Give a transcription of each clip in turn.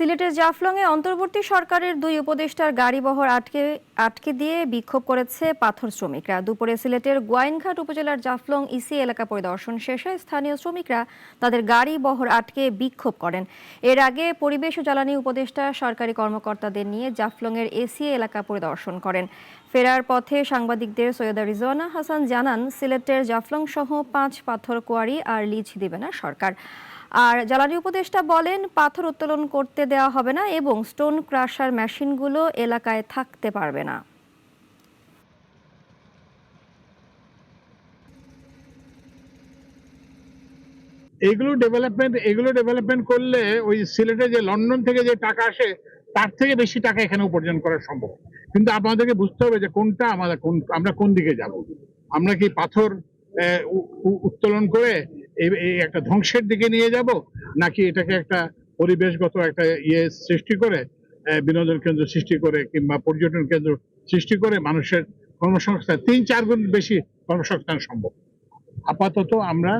সিলেটের জাফলংয়ে অন্তর্বর্তী সরকারের দুই উপদেষ্টার গাড়িবহর আটকে আটকে দিয়ে বিক্ষোভ করেছে পাথর শ্রমিকরা। দুপুরে সিলেটের গোয়াইনঘাট উপজেলার জাফলং ইসি এলাকা পরিদর্শন শেষে স্থানীয় শ্রমিকরা তাদের গাড়ি বহর আটকে বিক্ষোভ করেন। এর আগে পরিবেশ ও জ্বালানি উপদেষ্টা, সরকারি কর্মকর্তাদের নিয়ে জাফলংয়ের এসি এলাকা পরিদর্শন করেন। ফেরার পথে সাংবাদিকদের সৈয়দা রিজওয়ানা হাসান জানান, সিলেটের জাফলং সহ পাঁচ পাথর কোয়ারি আর লিজ দিবে না সরকার। আর জ্বালানি উপদেষ্টা বলেন, পাথর উত্তোলন করতে দেওয়া হবে না এবং স্টোন ক্রাশার মেশিনগুলো এলাকায় থাকতে পারবে না। এগুলো ডেভেলপমেন্ট এগুলো ডেভেলপমেন্ট করলে ওই সিলেটে যে লন্ডন থেকে যে টাকা আসে, তার থেকে বেশি টাকা এখানে উপার্জন করা সম্ভব। কিন্তু আমাদেরকে বুঝতে হবে যে কোনটা আমাদের, কোন, আমরা কোন দিকে যাব। আমরা কি পাথর উত্তোলন করে এই একটা ধ্বংসের দিকে নিয়ে যাব? নাকি এটাকে একটা পরিবেশগত একটা ইয়ে সৃষ্টি করে বিনোদন কেন্দ্র সৃষ্টি করে কিংবা পর্যটন কেন্দ্র সৃষ্টি করে মানুষের কর্মসংস্থান, তিন, চার গুণ বেশি কর্মসংস্থান সম্ভব? আপাতত আমরা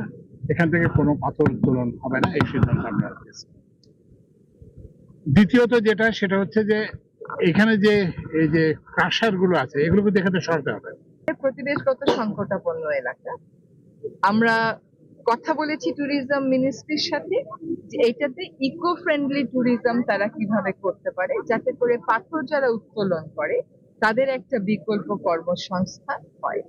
এখান থেকে কোনো পাথর উত্তোলন হবে না, এই সিদ্ধান্ত আমরা। দ্বিতীয়ত যেটা, সেটা হচ্ছে যে এখানে যে, এই যে ক্রাশারগুলো আছে, এগুলো কিন্তু এখানে সরাতে হবে। পরিবেশগত সংকটাপন্ন এলাকা। আমরা কথা বলেছি ট্যুরিজম মিনিস্ট্রির সাথে যে এটাতে ইকো ফ্রেন্ডলি ট্যুরিজম তারা কীভাবে করতে পারে, যাতে করে পাথর যারা উত্তোলন করে, তাদের একটা বিকল্প কর্মসংস্থান হয়।